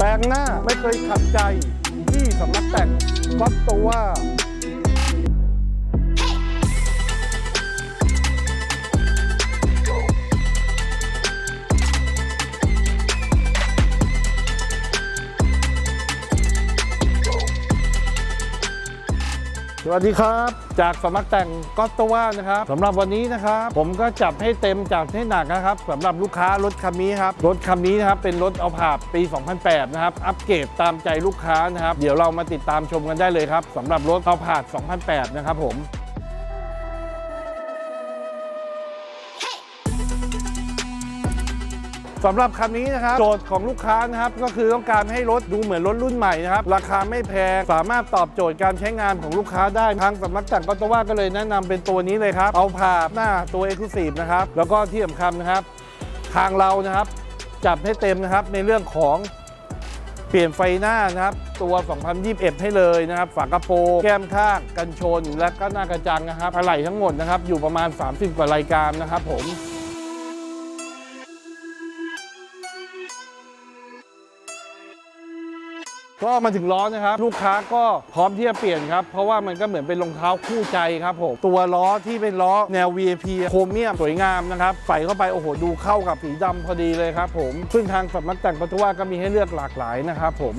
แปลงหน้าไม่เคยขัดใจที่สำนักแต่งก็ตัว สวัสดีครับ จากสมัครแต่งก็ตว่านะครับสำหรับวันนี้นะครับ ผมก็จับให้เต็มจับให้หนักนะครับสำหรับลูกค้ารถคันนี้ครับรถคันนี้นะครับเป็นรถเอาผาบปี 2008 นะครับ อัปเกรดตามใจลูกค้านะครับ เดี๋ยวเรามาติดตามชมกันได้เลยครับสำหรับรถเอาผาด2008 นะครับผม สำหรับคันนี้นะครับโจทย์ของลูกค้านะครับก็คือต้องการให้รถดูเหมือนรถรุ่นใหม่นะครับราคาไม่แพงสามารถตอบโจทย์การใช้งานของลูกค้าได้ทางสำนักแต่งก็ตว่าก็เลยแนะนำเป็นตัวนี้เลยครับเอาผ่าหน้าตัว e x c l u s i v e นะครับแล้วก็ที่สำคัญนะครับ ทางเรานะครับ จับให้เต็มนะครับในเรื่องของเปลี่ยนไฟหน้านะครับ ตัว 2021 ให้เลยนะครับ ฝากระโปรงแก้มข้างกันชน และก็หน้ากระจังนะครับอะไหล่ทั้งหมดนะครับ อยู่ประมาณ 30 กว่ารายการนะครับผม ก็มาถึงล้อนะครับ ลูกค้าก็พร้อมที่จะเปลี่ยนครับ เพราะว่ามันก็เหมือนเป็นรองเท้าคู่ใจครับผมตัวล้อที่เป็นล้อแนว VIP โครเมียมสวยงามนะครับใส่เข้าไปโอ้โหดูเข้ากับสีดำพอดีเลยครับผมซึ่งทางสำนักแต่งประตว่าก็มีให้เลือกหลากหลายนะครับผม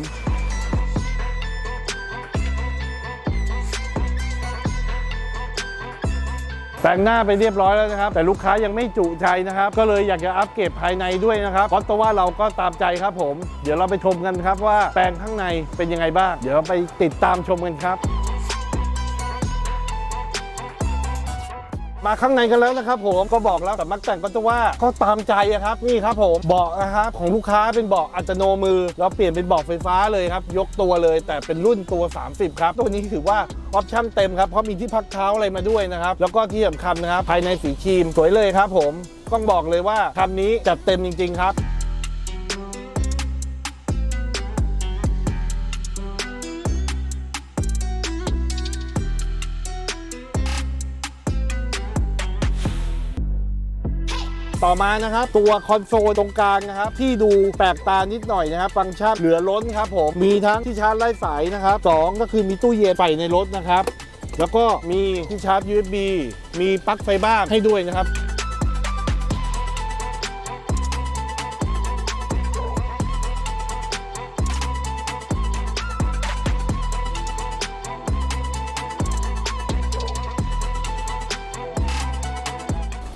แต่งหน้าไปเรียบร้อยแล้วนะครับ แต่ลูกค้ายังไม่จุใจนะครับ ก็เลยอยากจะอัปเกรดภายในด้วยนะครับเพราะตัวว่าเราก็ตามใจครับผม เดี๋ยวเราไปชมกันครับว่าแปลงข้างในเป็นยังไงบ้าง เดี๋ยวเราไปติดตามชมกันครับ มาข้างในกันแล้วนะครับผมก็บอกแล้วแต่มักแต่งก็จะว่าก็ตามใจครับนี่ครับผมเบาะนะครับของลูกค้าเป็นเบาะอัตโนมือ เราเปลี่ยนเป็นเบาะไฟฟ้าเลยครับ ยกตัวเลย แต่เป็นรุ่นตัว 30 ครับ ตัวนี้ถือว่าออปชั่นเต็มครับเพราะมีที่พักเท้าอะไรมาด้วยนะครับ แล้วก็ที่สำคัญนะครับภายในสีครีมสวยเลยครับผมต้องบอกเลยว่าคันนี้จัดเต็มจริง ๆ ครับ ต่อมานะครับ ตัวคอนโซลตรงกลางนะครับ ที่ดูแปลกตานิดหน่อยนะครับฟังก์ชันเหลือล้นครับผมมีทั้งที่ชาร์จไร้สายนะครับสองก็คือมีตู้เย็นใส่ในรถนะครับ แล้วก็มีที่ชาร์จ USB มีปลั๊กไฟบ้านให้ด้วยนะครับ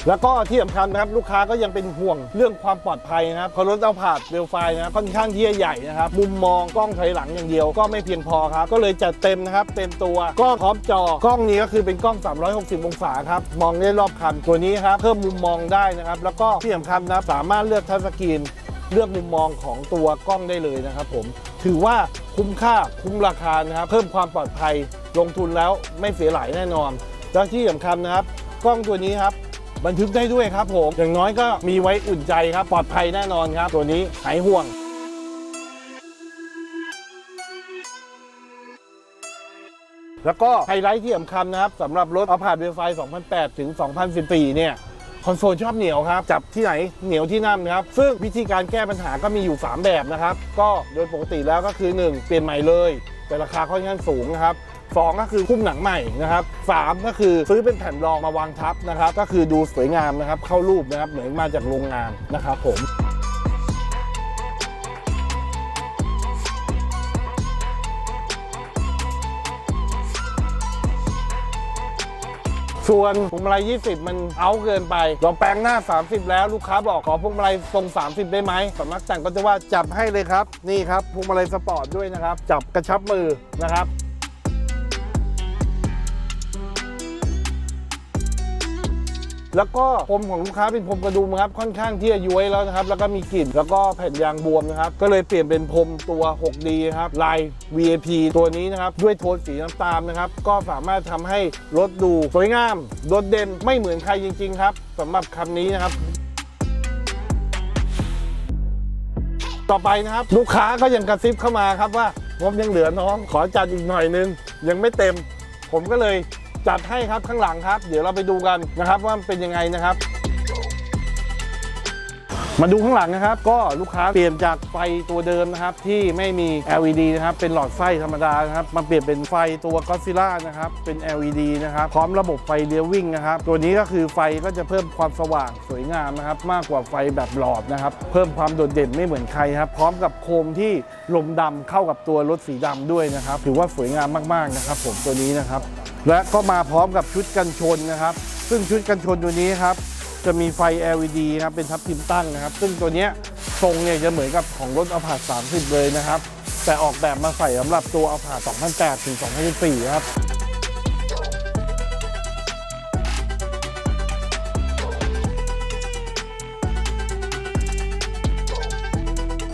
แล้วก็ที่สำคัญนะครับลูกค้าก็ยังเป็นห่วงเรื่องความปลอดภัยนะครับเพราะรถเอาผาดเรลไฟนะครับค่อนข้างที่จะใหญ่นะครับมุมมองกล้องถอยหลังอย่างเดียวก็ไม่เพียงพอครับก็เลยจัดเต็มนะครับเต็มตัวกล้องพร้อมจอกล้องนี้ก็คือเป็นกล้อง 360 องศาครับมองได้รอบคันตัวนี้ครับเพิ่มมุมมองได้นะครับแล้วก็ที่สำคัญนะครับสามารถเลือกทัชสกรีนเลือกมุมมองของตัวกล้องได้เลยนะครับผมถือว่าคุ้มค่าคุ้มราคานะครับเพิ่มความปลอดภัยลงทุนแล้วไม่เสียหลายแน่นอนแล้วที่สำคัญนะครับ กล้องตัวนี้ครับ บันทึกได้ด้วยครับผม อย่างน้อยก็มีไว้อุ่นใจครับ ปลอดภัยแน่นอนครับ ตัวนี้หายห่วงแล้วก็ไฮไลท์ที่สำคัญนะครับสำหรับรถเอาผ่านเวลไฟ2008 ถึง 2014 เนี่ย คอนโซลชอบเหนียวครับ จับที่ไหนเหนียวที่นั่นครับ ซึ่งวิธีการแก้ปัญหาก็มีอยู่ 3 แบบนะครับ ก็โดยปกติแล้วก็คือ 1 เปลี่ยนใหม่เลย แต่ราคาค่อนข้างสูงนะครับ 2 ก็คือคุ้มหนังใหม่นะครับ3ก็คือซื้อเป็นแผ่นรองมาวางทับนะครับ ก็คือดูสวยงามนะครับ เข้ารูปนะครับเหมือนมาจากโรงงานนะครับผมส่วนพวงมาลัย 20 มันเอาเกินไป เราแปลงหน้า 30 แล้วลูกค้าบอกขอพวงมาลัยทรง 30 ได้ไหมสำนักแต่งก็จะว่าจับให้เลยครับ นี่ครับพวงมาลัยสปอร์ตด้วยนะครับ จับกระชับมือนะครับ แล้วก็พรมของลูกค้าเป็นพรมกระดุมครับค่อนข้างที่จะย้วยแล้วนะครับ แล้วก็มีกลิ่นแล้วก็แผ่นยางบวมนะครับ ก็เลยเปลี่ยนเป็นพรมตัว 6D ครับลาย VIP ตัวนี้นะครับ ด้วยโทนสีน้ำตาลนะครับ ก็สามารถทำให้รถดูสวยงามโดดเด่นไม่เหมือนใครจริง ๆ ครับสำหรับคันนี้นะครับต่อไปนะครับลูกค้าก็ยังกระซิบเข้ามาครับว่างบยังเหลือน้อง ขอจัดอีกหน่อยนึง ยังไม่เต็ม ผมก็เลย จัดให้ครับข้างหลังครับ เดี๋ยวเราไปดูกันนะครับว่ามันเป็นยังไงนะครับ มาดูข้างหลังนะครับ ก็ลูกค้าเปลี่ยนจากไฟตัวเดิมนะครับ ที่ไม่มี LED นะครับเป็นหลอดไฟธรรมดานะครับมาเปลี่ยนเป็นไฟตัวก็ซิล่านะครับเป็น LED นะครับพร้อมระบบไฟเลี้ยววิ่งนะครับ ตัวนี้ก็คือไฟก็จะเพิ่มความสว่างสวยงามนะครับ มากกว่าไฟแบบหลอดนะครับ เพิ่มความโดดเด่นไม่เหมือนใครครับ พร้อมกับโคมที่ลมดำเข้ากับตัวรถสีดำด้วยนะครับถือว่าสวยงามมากๆนะครับ ผมตัวนี้นะครับ และก็มาพร้อมกับชุดกันชนนะครับ ซึ่งชุดกันชนตัวนี้ครับ จะมีไฟ LED นะครับเป็นทับทิมตั้งนะครับ ซึ่งตัวนี้ทรงเนี่ยจะเหมือนกับของรถอพาร์30 เลยนะครับ แต่ออกแบบมาใส่สำหรับตัวอพาร์2008ถึง2014ครับ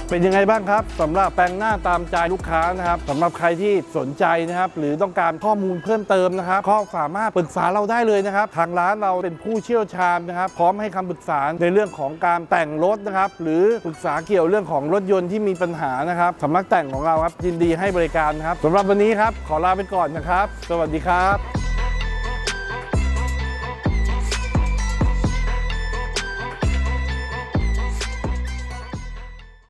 เป็นยังไงบ้างครับสำหรับแปลงหน้าตามใจลูกค้านะครับสำหรับใครที่สนใจนะครับ หรือต้องการข้อมูลเพิ่มเติมนะครับก็สามารถปรึกษาเราได้เลยนะครับ ทางร้านเราเป็นผู้เชี่ยวชาญนะครับ พร้อมให้คำปรึกษาในเรื่องของการแต่งรถนะครับ หรือปรึกษาเกี่ยวเรื่องของรถยนต์ที่มีปัญหานะครับสำนักแต่งของเราครับยินดีให้บริการครับสำหรับวันนี้ครับขอลาไปก่อนนะครับ สวัสดีครับ